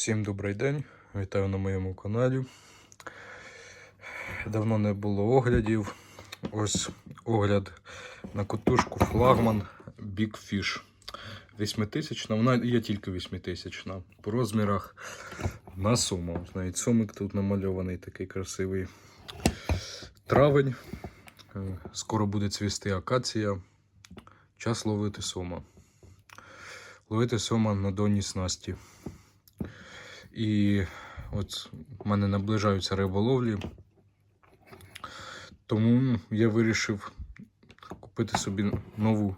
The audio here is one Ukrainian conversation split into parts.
Всім добрий день, вітаю на моєму каналі. Давно не було оглядів. Ось огляд на котушку флагман Big Fish. 8000 вона є тільки 8000 по розмірах на суму. Навіть сумик тут намальований такий красивий. Травень. Е, Скоро буде цвісти акація. Час ловити сома. Ловити сома на донній снасті. І от в мене наближаються риболовлі. Тому я вирішив купити собі нову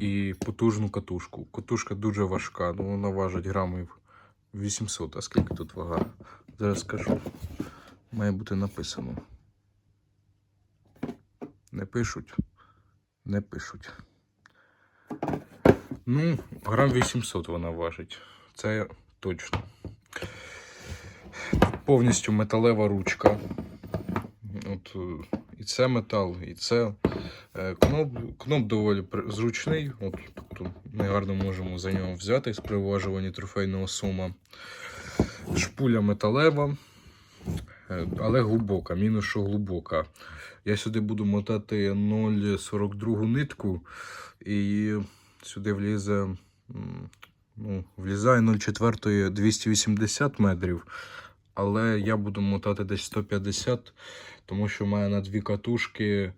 і потужну катушку. Катушка дуже важка, ну вона важить грамів 800. А скільки тут вага? Зараз скажу. Має бути написано. Не пишуть. Не пишуть. Ну, грам 800 вона важить. Це точно. Повністю металева ручка. От, е, і це метал, і це. Е, Кноп, кноп доволі зручний. От, тобто ми гарно можемо за нього взяти при вважуванні трофейного сума. Шпуля металева, е, але глибока, мінус що глибока. Я сюди буду мотати 0,42 нитку і сюди влізе. Ну, влізає 0,4 280 метрів, але я буду мотати десь 150, тому що в мене на дві катушки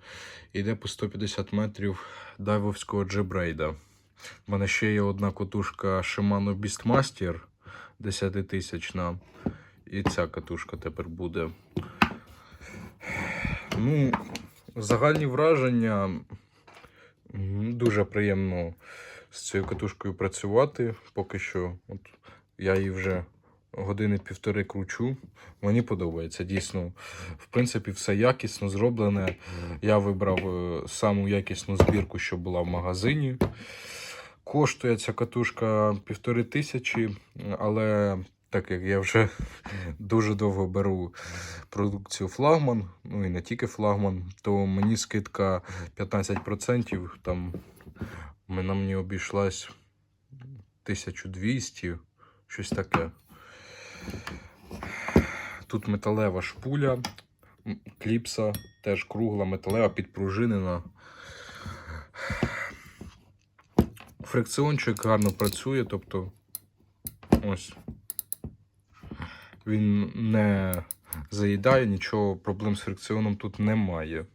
йде по 150 метрів дайвовського джебрейда. У мене ще є одна катушка Shimano Beastmaster 10 тисячна. І ця катушка тепер буде. Ну, загальні враження. Дуже приємно з цією катушкою працювати. Поки що от, я її вже години півтори кручу. Мені подобається дійсно. В принципі, все якісно зроблене. Я вибрав е, саму якісну збірку, що була в магазині. Коштує ця катушка півтори тисячі, але так як я вже дуже довго беру продукцію флагман, ну і не тільки флагман, то мені скидка 15%. Там мені обійшлась 1200, щось таке. Тут металева шпуля, кліпса, теж кругла, металева, підпружинена. Фрикціончик гарно працює, тобто ось він не заїдає, нічого проблем з фрикціоном тут немає.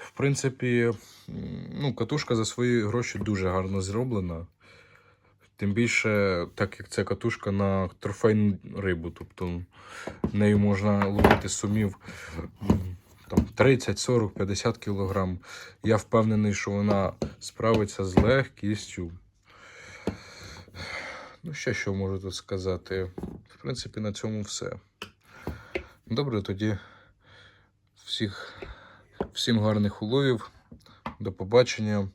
В принципі, ну, катушка за свої гроші дуже гарно зроблена. Тим більше, так як це катушка на трофейну рибу, тобто нею можна ловити сумів там, 30, 40, 50 кілограм. Я впевнений, що вона справиться з легкістю. Ну, ще що можу тут сказати. В принципі, на цьому все. Добре, тоді всіх, всім гарних уловів. До побачення.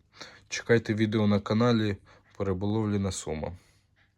Чекайте відео на каналі по риболовлі на Сома.